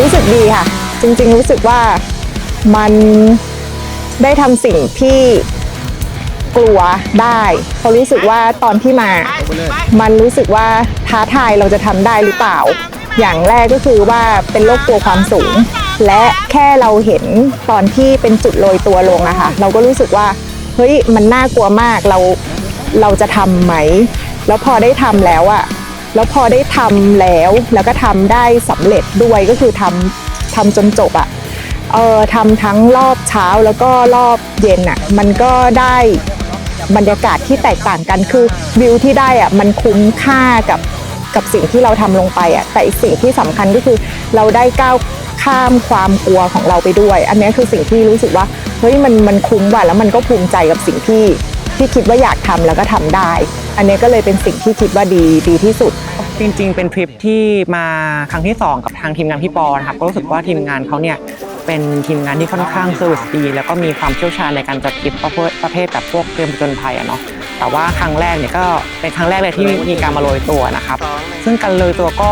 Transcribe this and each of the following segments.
รู้สึกดีค่ะ จริงๆรู้สึกว่ามันได้ทำสิ่งที่กลัวได้เพราะรู้สึกว่าตอนที่มา มันรู้สึกว่าท้าทายเราจะทำได้หรือเปล่า อย่างแรกก็คือว่าเป็นโรคกลัวความสูง และแค่เราเห็นตอนที่เป็นจุดโรยตัวลงอะค่ะเราก็รู้สึกว่าเฮ้ยมันน่ากลัวมากเราเราจะทำไหม แล้วพอได้ทำแล้วอะ แล้วพอได้ทำแล้วแล้วก็ทำได้สำเร็จด้วยก็คือทำทำจนจบอะเออทำทั้งรอบเช้าแล้วก็รอบเย็นอะมันก็ได้บรรยากาศที่แตกต่างกันคือวิวที่ได้อะมันคุ้มค่ากับกับสิ่งที่เราทำลงไปอะแต่อีกสิ่งที่สำคัญก็คือเราได้ก้าวข้ามความกลัวของเราไปด้วย อันนี้คือสิ่งที่รู้สึกว่าเฮ้ยมันมันคุ้มว่ะแล้วมันก็ภูมิใจกับสิ่งที่ ที่คิดว่าอยากทำแล้วก็ทำได้ อันนี้ก็เลยเป็นสิ่งที่คิดว่าดีดีที่สุด จริง ๆ เป็นทริปที่มาครั้งที่ 2 กับทางทีมงานพี่ปอนะครับก็รู้สึกว่าทีมงานเขาเนี่ยเป็นทีมงานที่ค่อนข้างเซอร์วิสดีแล้วก็มีความเชี่ยวชาญในการจัดทริปประเภทประเภทแบบพวกเกมจญภัยอะเนาะแต่ว่าครั้งแรกเนี่ยก็เป็นครั้งแรกเลยที่มีการมาโรยตัวนะครับ ซึ่งการโรยตัวก็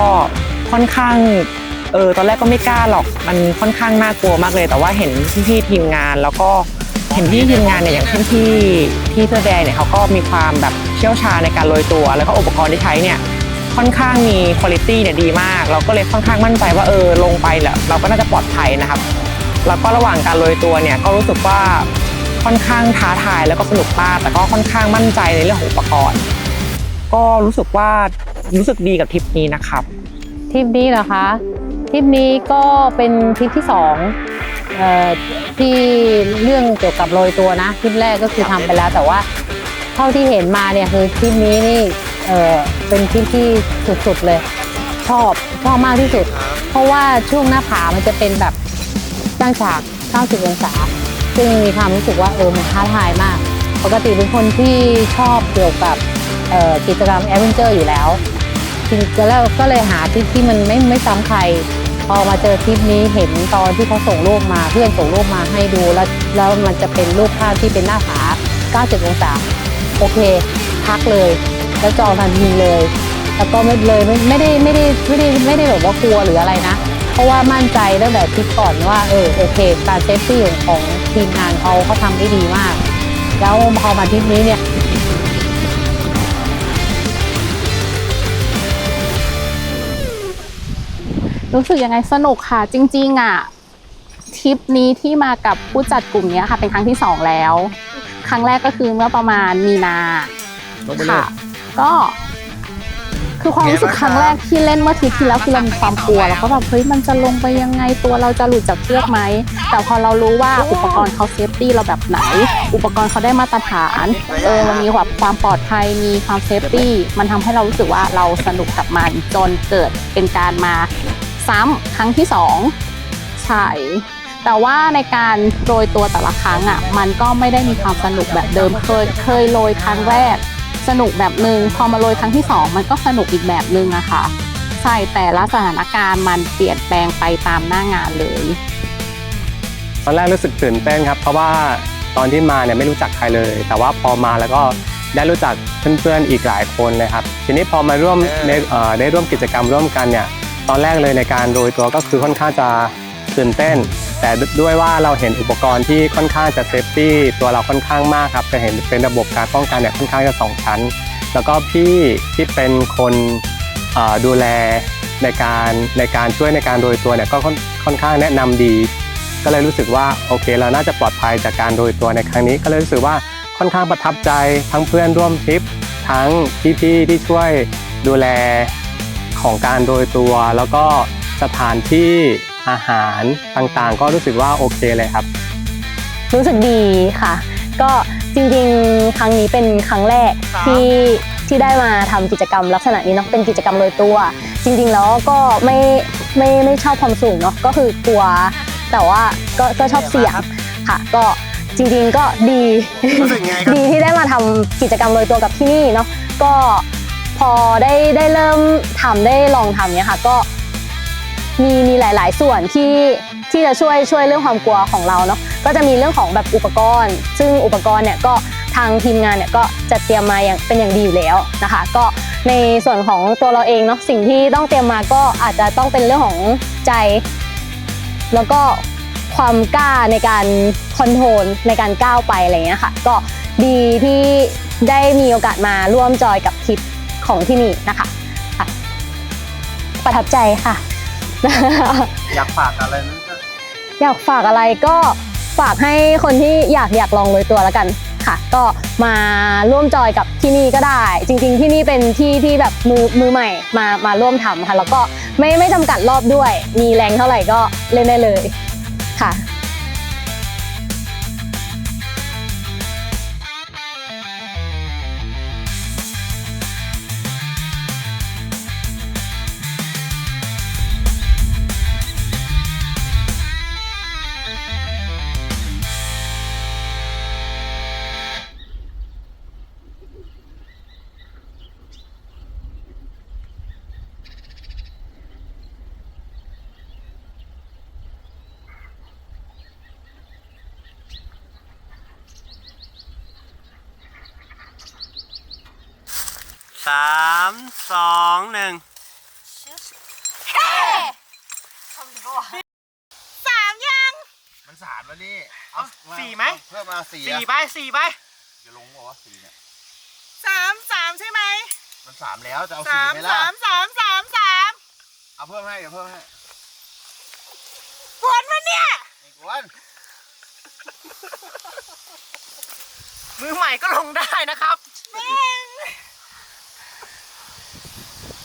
ค่อนข้างเออตอนแรกก็ไม่กล้าหรอกมันค่อนข้างน่ากลัวมากเลย แต่ว่าเห็นพี่ๆทีมงานแล้วก็ เห็นพี่ทีมงานเนี่ยอย่างเช่นที่ที่เสื้อแดงเนี่ยเขาก็มีความแบบเชี่ยวชาญในการโรยตัว แล้วก็อุปกรณ์ที่ใช้เนี่ยค่อนข้างมีคุณภาพเนี่ยดีมาก เราก็เลยค่อนข้างมั่นใจว่าเออลงไปแล้วเราก็น่าจะปลอดภัยนะครับแล้วก็ระหว่างการโรยตัวเนี่ยก็รู้สึกว่าค่อนข้างท้าทายแล้วก็สนุกมากแต่ก็ค่อนข้างมั่นใจในเรื่องของอุปกรณ์ ก็รู้สึกว่ารู้สึกดีกับทริปนี้นะครับทริปนี้เหรอคะทริปนี้ก็เป็นทริปที่สอง ที่เรื่องเกี่ยวกับโรยตัวนะทริปแรกก็คือทำไปแล้วแต่ว่า เท่าที่เห็นมาเนี่ยคือทริปนี้นี่เออเป็นทริปที่สุดๆเลย ชอบชอบมากที่สุด เพราะว่าช่วงหน้าผามันจะเป็นแบบตั้งฉาก90องศาซึ่งมีความรู้สึกว่าเออมันท้าทายมาก ปกติเป็นคนที่ชอบเกี่ยวกับกิจกรรมแอดเวนเจอร์อยู่แล้วทีนี้ก็แล้วก็เลยหาทริปที่มันไม่ไม่ซ้ำใคร พอมาเจอทริปนี้เห็นตอนที่เขาส่งรูปมาเพื่อนส่งรูปมาให้ดูแล้วแล้วมันจะเป็นรูปภาพที่เป็นหน้าผา 90 องศา โอเค พักเลย แล้วจองทันทีเลย แล้วก็ไม่เลยไม่ไม่ได้ไม่ได้ไม่ได้ไม่ได้แบบว่ากลัวหรืออะไรนะ เพราะว่ามั่นใจตั้งแต่ทริปก่อนว่าเออโอเคการเซฟตี้ของทีมงานเขาเขาทำได้ดีมาก แล้วพอมาทริปนี้เนี่ย รู้สึกยังไงสนุกค่ะ จริง ๆอะทริปนี้ที่มากับผู้จัดกลุ่มเนี้ยค่ะ เป็นครั้งที่สองแล้ว ครั้งแรกก็คือเมื่อประมาณมีนาค่ะ ก็คือความรู้สึกครั้งแรกที่เล่นเมื่อทริปที่แล้วคือเรามีความกลัวแล้วก็แบบเฮ้ยมันจะลงไปยังไงตัวเราจะหลุดจากเชือกไหม แต่พอเรารู้ว่าอุปกรณ์เขาเซฟตี้เราแบบไหน อุปกรณ์เขาได้มาตรฐานเออมันมีแบบความปลอดภัยมีความเซฟตี้มันทำให้เรารู้สึกว่าเราสนุกกับมันจนเกิดเป็นการมา ซ้ำครั้งที่สองใช่ แต่ว่าในการโรยตัวแต่ละครั้งอะมันก็ไม่ได้มีความสนุกแบบเดิมเคยเคยโรยครั้งแรก สนุกแบบหนึ่งพอมาโรยครั้งที่สองมันก็สนุกอีกแบบหนึ่งอะค่ะใช่แต่ละสถานการณ์มันเปลี่ยนแปลงไปตามหน้างานเลยตอนแรกรู้สึกตื่นเต้นครับ เพราะว่าตอนที่มาเนี่ยไม่รู้จักใครเลย แต่ว่าพอมาแล้วก็ได้รู้จักเพื่อนๆอีกหลายคนเลยครับ ทีนี้พอมาร่วมได้ร่วมกิจกรรมร่วมกันเนี่ย ตอนแรกเลยในการโรยตัวก็คือค่อนข้างจะตื่นเต้น แต่ด้วยว่าเราเห็นอุปกรณ์ที่ค่อนข้างจะเซฟตี้ตัวเราค่อนข้างมากครับจะเห็นเป็นระบบการป้องกันเนี่ยค่อนข้างจะสองชั้น แล้วก็พี่ที่เป็นคนดูแลในการในการช่วยในการโรยตัวเนี่ยก็ค่อนค่อนข้างแนะนำดี ก็เลยรู้สึกว่าโอเคเราน่าจะปลอดภัยจากการโรยตัวในครั้งนี้ ก็เลยรู้สึกว่าค่อนข้างประทับใจทั้งเพื่อนร่วมทริป ทั้งพี่ๆที่ช่วยดูแล ของการโรยตัว แล้วก็สถานที่อาหารต่างๆ ก็รู้สึกว่าโอเคเลยครับ รู้สึกดีค่ะ ก็จริงๆ ครั้งนี้เป็นครั้งแรกที่ที่ได้มาทำกิจกรรมลักษณะนี้เนาะเป็นกิจกรรมโรยตัว จริง ๆ แล้วก็ไม่ไม่ไม่ชอบความสูงเนาะก็คือกลัว แต่ว่าก็ก็ชอบเสี่ยงค่ะ ก็จริงๆก็ดีรู้สึกไงครับดีที่ได้มาทำกิจกรรมโรยตัวกับที่นี่เนาะก็ พอได้ได้เริ่มทำได้ลองทำเนี่ยค่ะ ก็มีมีหลาย ๆ ส่วนที่ที่จะช่วยช่วยเรื่องความกลัวของเราเนาะก็จะมีเรื่องของแบบอุปกรณ์ ซึ่งอุปกรณ์เนี่ยก็ทางทีมงานเนี่ยก็จะเตรียมมาอย่างเป็นอย่างดีอยู่แล้วนะคะ ก็ในส่วนของตัวเราเองเนาะสิ่งที่ต้องเตรียมมาก็อาจจะต้องเป็นเรื่องของใจ แล้วก็ความกล้าในการคอนโทรลในการก้าวไปอะไรเงี้ยค่ะ ก็ดีที่ได้มีโอกาสมาร่วมจอยกับทริป ของที่นี่นะคะค่ะประทับใจค่ะ อยากฝากอะไรนั้นก็อยากฝากอะไรก็ฝากให้คนที่อยากอยากลองโรยตัวแล้วกันค่ะ ก็มาร่วมจอยกับที่นี่ก็ได้ จริง ๆ ที่นี่เป็นที่ที่แบบมือมือใหม่มามาร่วมทำค่ะแล้วก็ไม่ไม่จำกัดรอบด้วย มีแรงเท่าไหร่ก็เล่นได้เลย สามสองหนึ่งสามยัง มันสามแล้วนี่เอาสี่ไหม เพิ่มมาสี่สี่ใบสี่ใบจะลงบอกว่าสี่เนี่ยสามสามใช่ไหมมันสามแล้วจะเอาสาสี่มไหมล่ะสามสามสามสามเอาเพิ่มให้เดี๋ยวเพิ่มให้ปวดมันเนี่ยอีกวันมือใหม่ก็ลงได้นะครับ แม่ง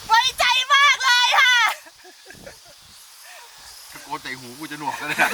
ไว้ใจมากเลยค่ะ โกนใส่หูกูจะหนวกแล้วเนี่ย